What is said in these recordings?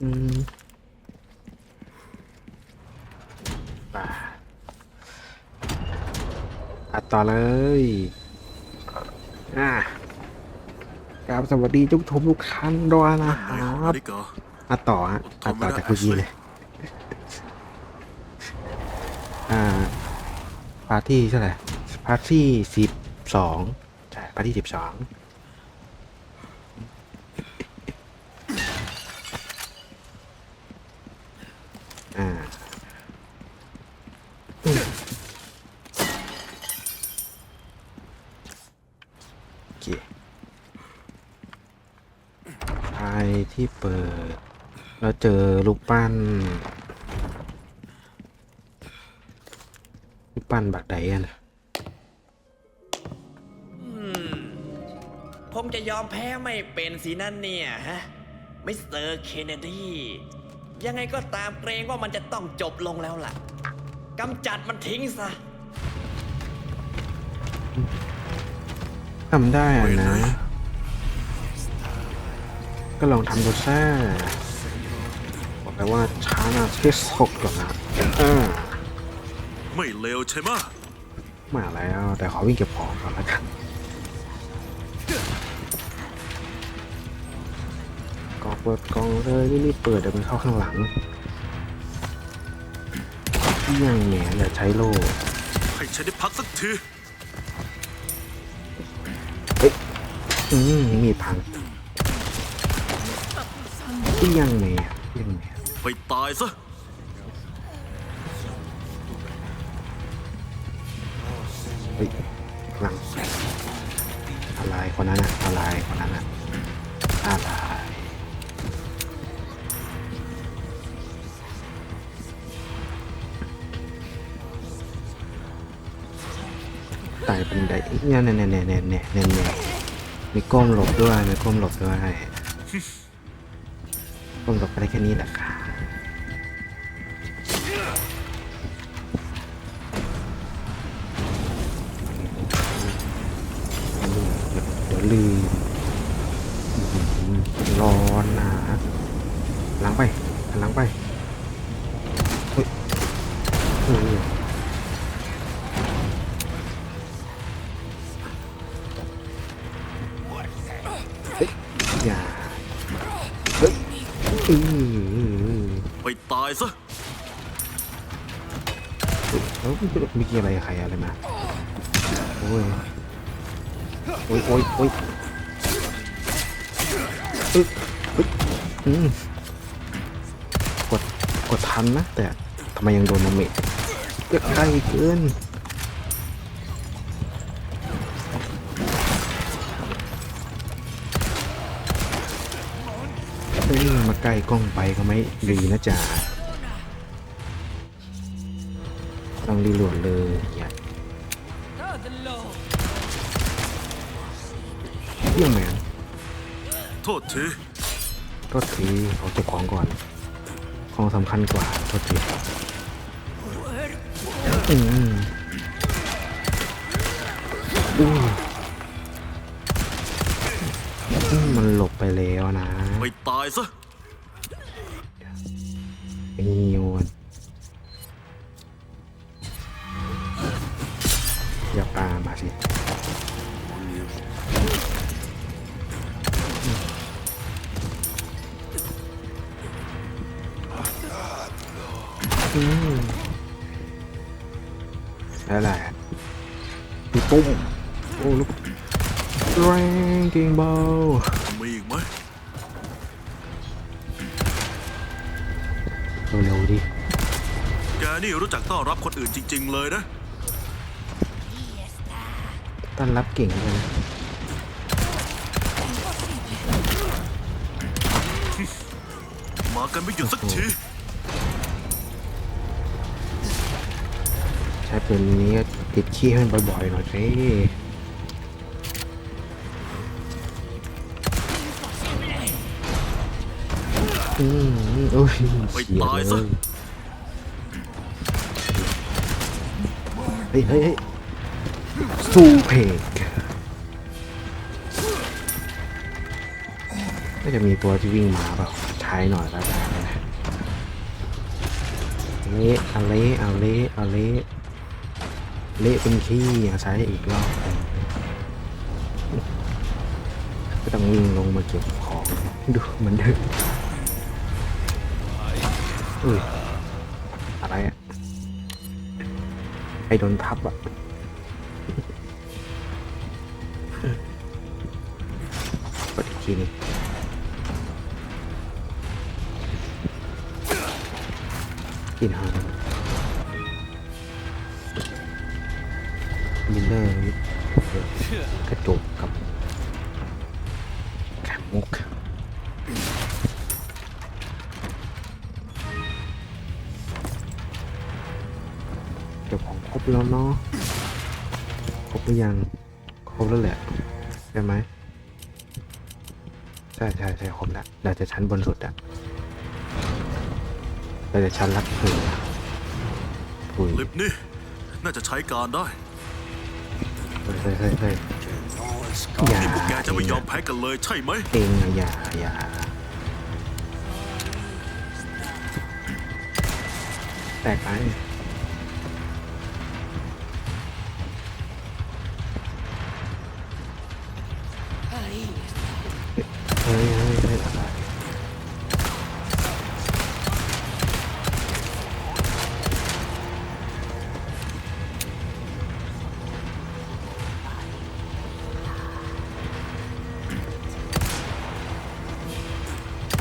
อืมป่าอัดต่อเลยอ่ากราบสวัสดีทุกทุกทุกท่านด้วยนะครับนาฬิกาอัดต่อฮะอัดต่อจากเมื่อกี้เลย อ่าพาร์ทที่เท่าไหร่พาร์ทที่สิบสองใช่พาร์ทที่สิบสอง อ่าอืมโอเคไอ ที่เปิด แล้วเจอรูปปั้นรูปปั้นบักไดอะนะผมจะยอมแพ้ไม่เป็นสินั่นเนี่ยฮะมิสเตอร์เคนเนดี ยังไงก็ตามเกรงว่ามันจะต้องจบลงแล้วล่ะกำจัดมันทิ้งซะทำได้อะนะ ก็ลองทำดูซ่าบอกเลยว่าช้านะที่สกก่อนนะอ่าไม่เลวใช่ไหมะมาแล้วแต่ขอวิ่งเก็บของก่อนแล้วกันกองเปิดกองเลยนี่นี่เปิดเดี๋ยวมันเข้าข้างหลังยังแหมอย่าใช้โล่ให้ฉันได้พักสักทีอืมมีดพัง เอียงแหม่เอียงแหม่ไปตายซะ เฮ้ยลังอะไรคนนั้นอะอะไรคนนั้นอะอะไรตายเป็นไดเนี่ยเนี่ยเนี่ยเนี่ยเนี่ยเนี่ยมีก้มหลบด้วยมีก้มหลบด้วย ผมหลบไปได้แค่นี้แหละค่ะเดี๋ยวลืม ไปตายซะแล้วมีกี่อะไรใครอะไรมาโอ้ยโอ้ยโอ้ยโอ้ยอึ๊บอึ๊บอืมกดกดทันนะแต่ทำไมยังโดนมาเมจเกิดใกล้เกิน ล้กล้องไปก็ไม่ดีนะจ๊ะต้องรีโหลดเลยอย่าเยี่ยมแมนโทษทีโทษทีเอาเก็บของก่อน ของสำคัญกว่าโทษทีอืมอุ้ยอืมมันหลบไปแล้วนะ ไปตายซะ nhiều ya paham sih Hmm. Đây là Đi cung Ô lúc Ranking Bow นี่รู้จักต้อนรับคนอื่นจริง ๆ เลยนะ ต้อนรับเก่งเลยนะมากันไม่หยุดสักที ใช้ปืนนี้ก็ติดขี้ให้มันบ่อยๆหน่อยสิอืมโอ้ยไปเสียตายเลซะ ย เฮ้ยเฮ้ยเฮ้ยซูเพกน่าจะมีตัวที่วิ่งมาเปล่าใช้หน่อยก็ได้นะเละเอาเละเอาเละเอาเละเละเป็นขี้อะใช้อีกรอบก็ต้องวิ่งลงมาเก็บของดูเหมันเดิมอุ้ยอะไรอะ ไอโดนทับอะกดอีกทีนึงกินหางมิลเลอร์กระจกกับแขมมุก แล้วเนาะครบหรือยังครบแล้วแหละใช่ไหมใช่ใช่ใช่ครบแล้วเราจะชั้นบนสุดอะเราจะชั้นลักเสืออุ้ยลิฟต์นี่น่าจะใช้การได้เฮ้ยเฮ้ยเฮ้ยเฮ้ยอย่านี่พวกแกจะไม่ยอมแพ้กันเลยใช่ไหมเองอะอย่าอย่าแตกไป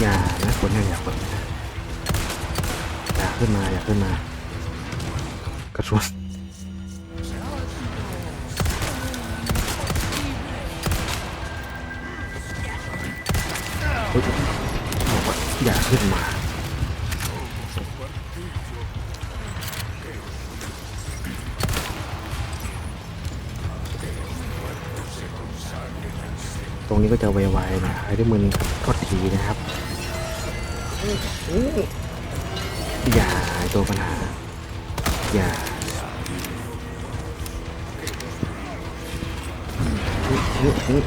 อย่านะคนนี่ยอย่าเปิดนะอย่าขึ้นมาอย่าขึ้นมากระสุนเฮ้ยบอกว่าอย่าขึ้นมาตรงนี้ก็จะไวๆนะใครที่มึนโทษทีนะครับ อย่าตัวปัญหา อย่า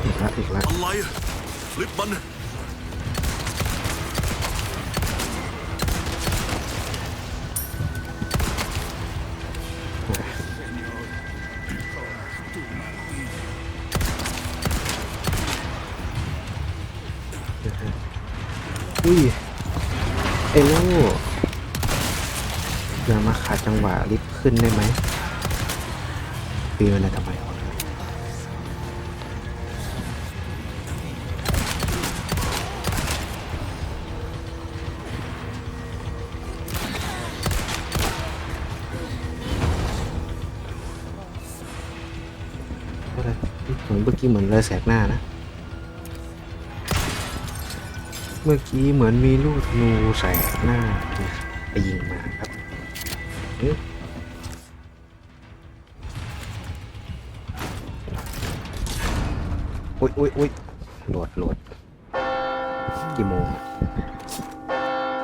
อีกแล้วอีกแล้วอะไรฟลิปมัน ขึ้นได้ไหมปีนอะไรทำไมวะอะไรเหมือนเมื่อกี้เหมือนเลยแสกหน้านะ เมื่อกี้เหมือนมีลูกธนูแสกหน้าไปยิงมาครับ อุ้ยอุ้ยโหลดโหลดกี่โมง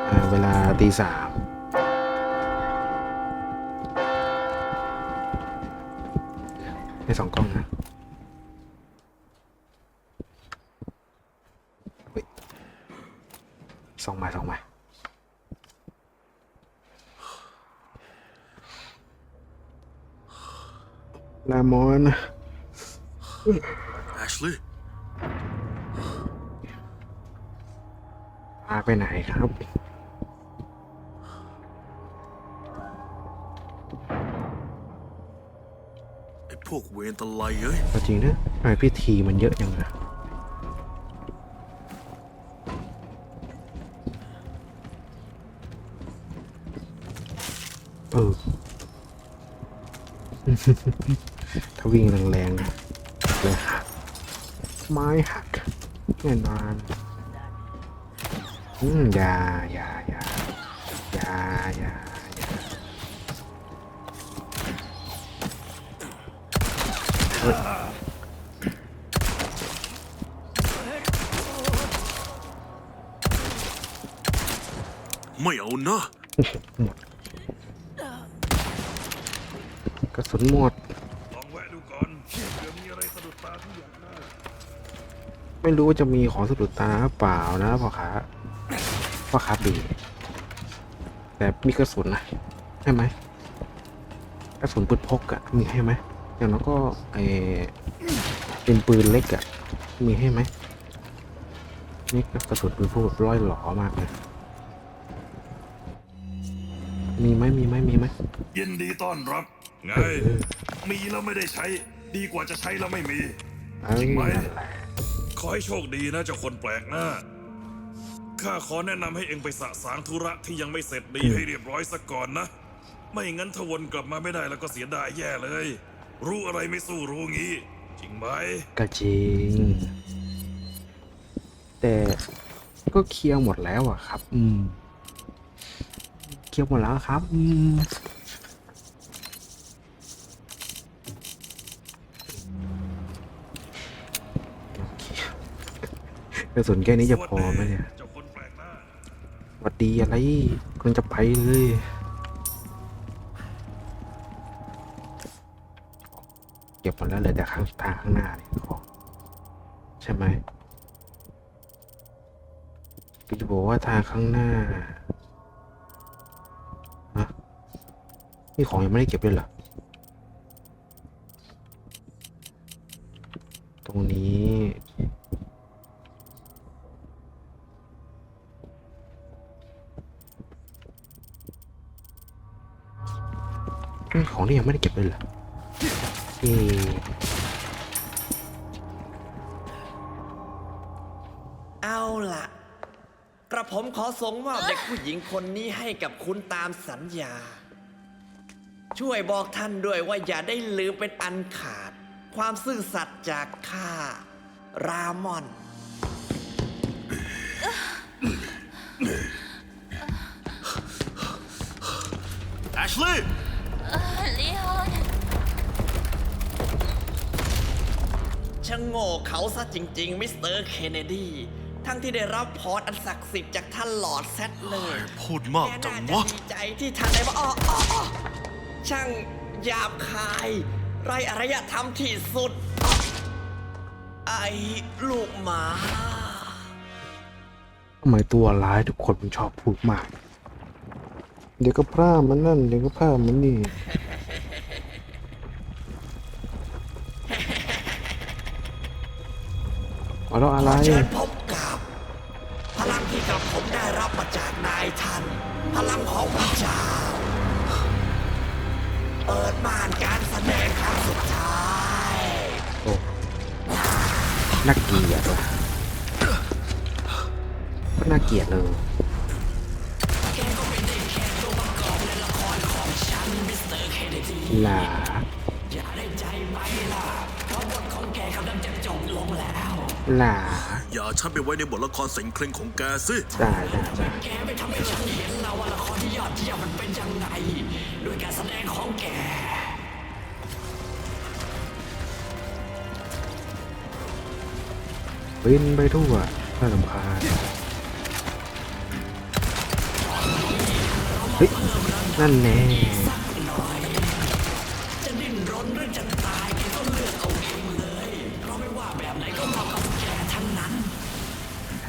อ่าเวลาตีสามให้สองกล้องนะส่องมาส่องมาลามอนแาไปไหนครับ ไอ้พวกเวนตะไลเอ้ยเอาจริงนะทำไมพิธีมันเยอะจังอะเออ ถ้าวิ่งแรงๆนะเลยหักไม้หักแน่นอน อืมอย่าอย่าอย่าอย่าอย่าอย่าเฮ้ยไม่เอานะกระสุนหมดลองแวะดูก่อนเผื่อมีอะไรสะดุดตาที่อยากได้ไม่รู้ว่าจะมีของสะดุดตาหรือเปล่านะพ่อค้า พ่อค้าบีแต่มีกระสุนนะใช่ไหมกระสุนปืนพกอะมีให้ไหมอย่างน้อยก็ไอเป็นปืนเล็กอะมีให้ไหมนี่กระสุนปืนพกแบบร้อยหลอมากเลยมีไหมมีไหมมีไหมยินดีต้อนรับ ไง มีแล้วไม่ได้ใช้ ดีกว่าจะใช้แล้วไม่มีเอ้ยจริงไหมนั่นแหละขอให้โชคดีนะเจ้าคนแปลกหน้า ข้าขอแนะนำให้เองไปสะสางธุระที่ยังไม่เสร็จดีให้เรียบร้อยซะก่อนนะ ไม่งั้นถ้าวนกลับมาไม่ได้แล้วก็เสียดายแย่เลย รู้อะไรไม่สู้รู้งี้ จริงไหม ก็จริง แต่ก็เคลียร์หมดแล้วอะครับ อืม เคลียร์หมดแล้วครับ อืม โอเคกระสุนแค่นี้จะพอไหมเนี่ย หวัดดีอะไรกำลังจะไปเลยเก็บหมดแล้วเลยแต่ข้างทางข้างหน้าเนี่ยของใช่ไหมพี่จะบอกว่าทางข้างหน้าฮะนี่ของยังไม่ได้เก็บเลยเหรอตรงนี้ ยังไม่ได้เก็บเลยเหรอเอ๊ะเอาล่ะ กระผมขอส่งมอบเด็กผู้หญิงคนนี้ให้กับคุณตามสัญญา ช่วยบอกท่านด้วยว่าอย่าได้ลืมเป็นอันขาด ความซื่อสัตย์จากข้า รามอน เออลีออนช่างโง่เขาซะจริง ๆ มิสเตอร์เคนเนดี ทั้งที่ได้รับพอร์อันศักดิ์สิทธิ์จากท่านหลอร์ดแซดเลยพูดมากแกจังน่าวะ จะดีใจที่ท่านได้มาอ้ออ้ออ้อช่างหยาบคาย ไรอารยธรรมที่สุดอ้อไอ้ลูกหมา ทำไมตัวร้ายทุกคนมันชอบพูดมาก เดี๋ยวก็พร่ามันนั่น เดี๋ยวก็พร่ามันนี่ เอาแล้วอะไร เชิญพบกับ พลังที่กับผมได้รับมาจากนายท่าน พลังของพระเจ้า เปิดม่านการแสดงครั้งสุดท้ายโอ้น่าเกลียดว่ะก็น่าเกลียดเลย หลาอย่าได้ใจไหมล่ะเพราะบทของแกกำลังจะจบลงแล้วหลาอย่าเอาฉันไปไว้ในบทละครเสงเคร่งของแกสิได้ได้ได้แกไม่ทำให้ฉันเห็นแล้วว่าละครที่ยอดเยี่ยมมันเป็นยังไงด้วยการแสดงของแกบินไปทั่วน่าลำคาญเฮ้ยนั่นแน่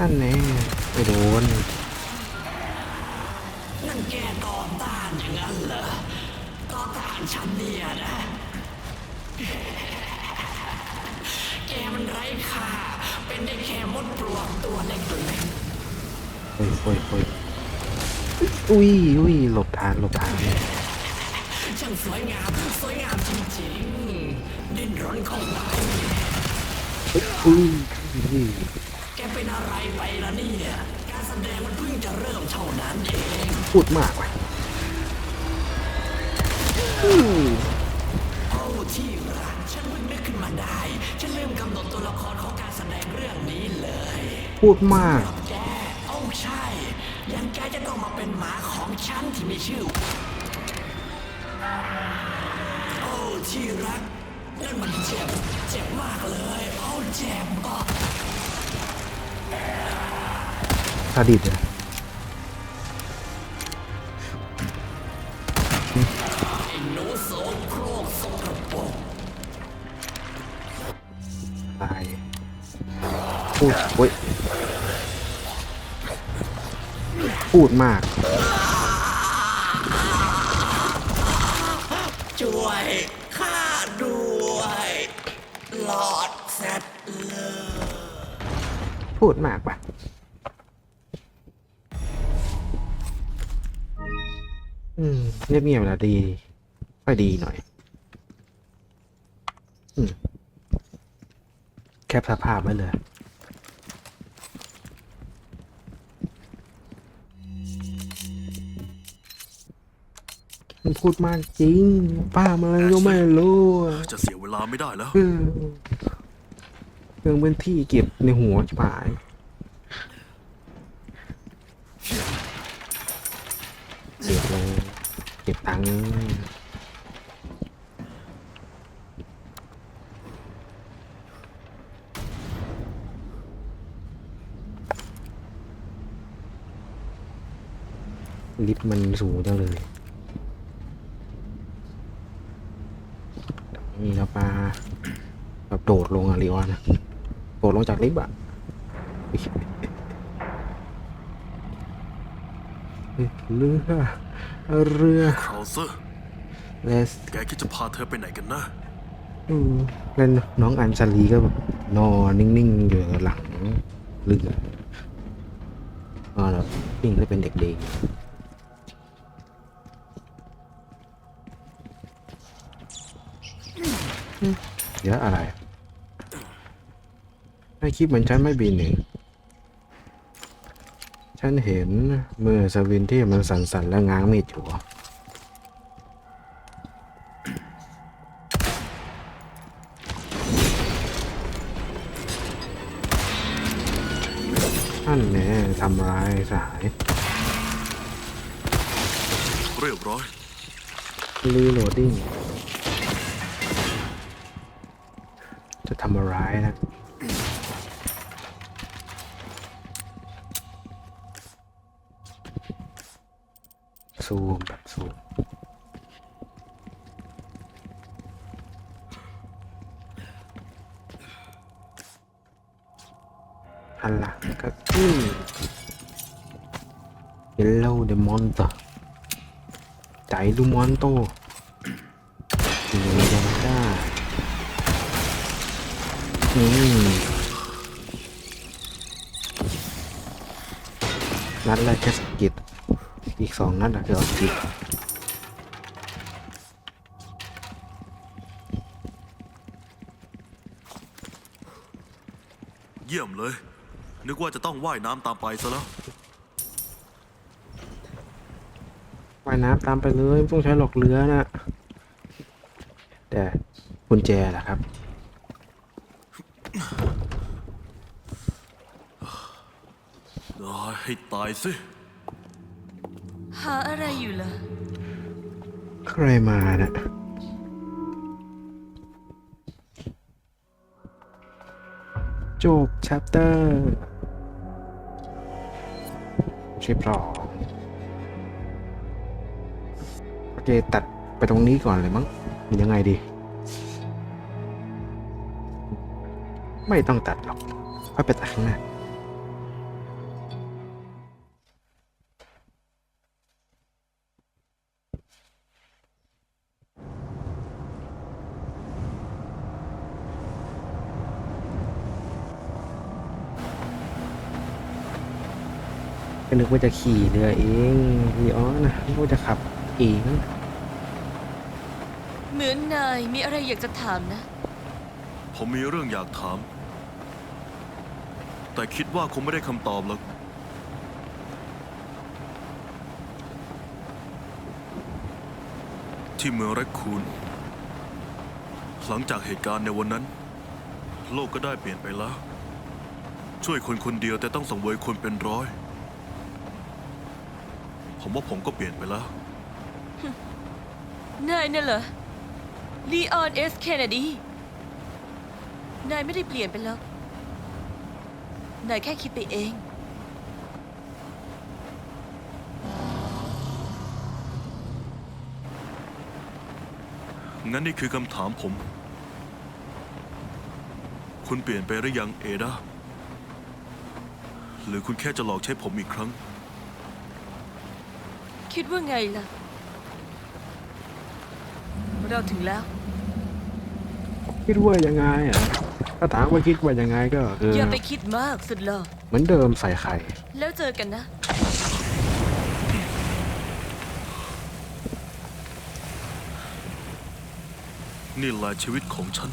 ท่านแน่ไปโดนนั่นแกต่อต้านอย่างนั้นเหรอต่อต้านฉันเนี่ยนะแกมันไร้ค่าเป็นได้แค่มดปลวกตัวเล็กเฮ้ยเฮ้ยเฮ้ยอุ้ยอุ้ยหลบทางหลบทางๆช่างสวยงามสวยงามจริงๆดิ้นรนของนายอุ้ยอุ้ย แกเป็นอะไรไปล่ะเนี่ยการแสดงมันเพิ่งจะเริ่มเท่านั้นเองพูดมากว่ะอืมโอ้ที่รักฉันเพิ่งนึกขึ้นมาได้ ฉันลืมกำหนดตัวละครของการแสดงเรื่องนี้เลย พูดมาก แกโอ้ใช่ยังแกจะต้องมาเป็นหมาของฉันที่มีชื่อ โอ้ที่รักนั่นมันเจ็บ เจ็บมากเลย โอ้เจ็บอะ ซาดิสเลยไอ้หนูโสโครกสกปรกตายพูดโอ้ยพูดมาก ช่วยข้าด้วย หลอดแซดเลอร์พูดมากปะ อืมเงียบๆแล้วดีค่อยดีหน่อยอืมแคปสภาพไว้เลยมันพูดมากจริง ป้ามันอะไรก็ไม่รู้อะจะเสียเวลาไม่ได้แล้วเออเรื่องพื้นที่เก็บในหัวชิบหาย ตังค์ลิฟต์มันสูงจังเลย นี่เราปลาแบบโดดลงอะลีออนนะโดดลงจากลิฟต์อะ เฮ้ยเรือ เรือคราวเซอร์เลสแกคิดจะพาเธอไปไหนกันนะอืมแล้วน้องอัญชลีก็แบบนอนนิ่งๆอยู่หลังเรืออ๋อแล้วนิ่งก็เป็นเด็กดีอืมเดี๋ยวอะไร ให้คลิปเหมือนฉันไม่บินหนึ่ง ฉันเห็นมือสวินที่มันสั่นๆและง้างมีดอยู่ท่านแน่ทำร้ายสายเรียบร้อยรีโหลดดิ้งจะทำร้ายนะ ซูมแบบซูมหันหลังก็อืม Hello the monster ใจลูมอนโตอยู่ในยังได้อืมนัดแรกแค่สะกิด อีกสองนัดอะคือเอาจิตเยี่ยมเลย นึกว่าจะต้องว่ายน้ำตามไปซะแล้ว ว่ายน้ำตามไปเลยไม่ต้องใช้หลอกเรือนะแต่กุญแจล่ะครับ ให้ตายสิ หาอะไรอยู่ล่ะใครมานะจบ chapter ชิปสองโอเค ตัดไปตรงนี้ก่อนเลยมั้งหรือยังไงดี ไม่ต้องตัดหรอกค่อยไปตัดข้างหน้า นึกว่าจะขี่เรือเองดีอ๋อนะนึกว่าจะขับเองเหมือนนายมีอะไรอยากจะถามนะ ผมมีเรื่องอยากถาม แต่คิดว่าคงไม่ได้คำตอบหรอกที่เมืองแรคคูนหลังจากเหตุการณ์ในวันนั้น โลกก็ได้เปลี่ยนไปแล้ว ช่วยคนคนเดียวแต่ต้องสังเวยคนเป็นร้อย ผมว่าผมก็เปลี่ยนไปแล้ว นายน่ะเหรอลีออนเอสเคนเนดี นายไม่ได้เปลี่ยนไปหรอกนายแค่คิดไปเอง งั้นนี่คือคำถามผม คุณเปลี่ยนไปหรือยังเอดาหรือคุณแค่จะหลอกใช้ผมอีกครั้ง คิดว่าไงล่ะ เราถึงแล้ว คิดว่ายังไงอะถ้าถามว่าคิดว่ายังไงก็คืออย่าไปคิดมากสุดหล่อเหมือนเดิมใส่ไข่ แล้วเจอกันนะ นี่แหละชีวิตของฉัน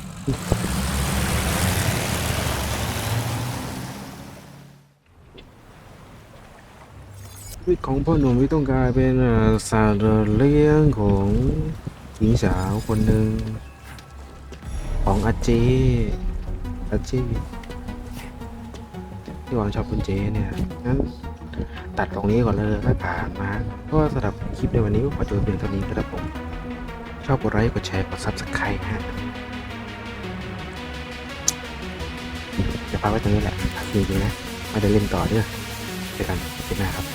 ชีวิตของพ่อหนุ่มที่ต้องกลายเป็นสัตว์เลี้ยงของหญิงสาวคนหนึ่งของอาเจอาเจที่หวังชอบคุณเจเนี่ยงั้นตัดตรงนี้ก่อนเลยแล้วผ่านมาก็สำหรับคลิปในวันนี้ก็ขอจบเพียงเท่านี้ครับผม ชอบกดไลค์กดแชร์กดซับสไครต์ฮะจะพักไว้ตรงนี้แหละจริงๆนะไมาจะเล่นต่อเด้อเจอกันคลิปหน้าครับ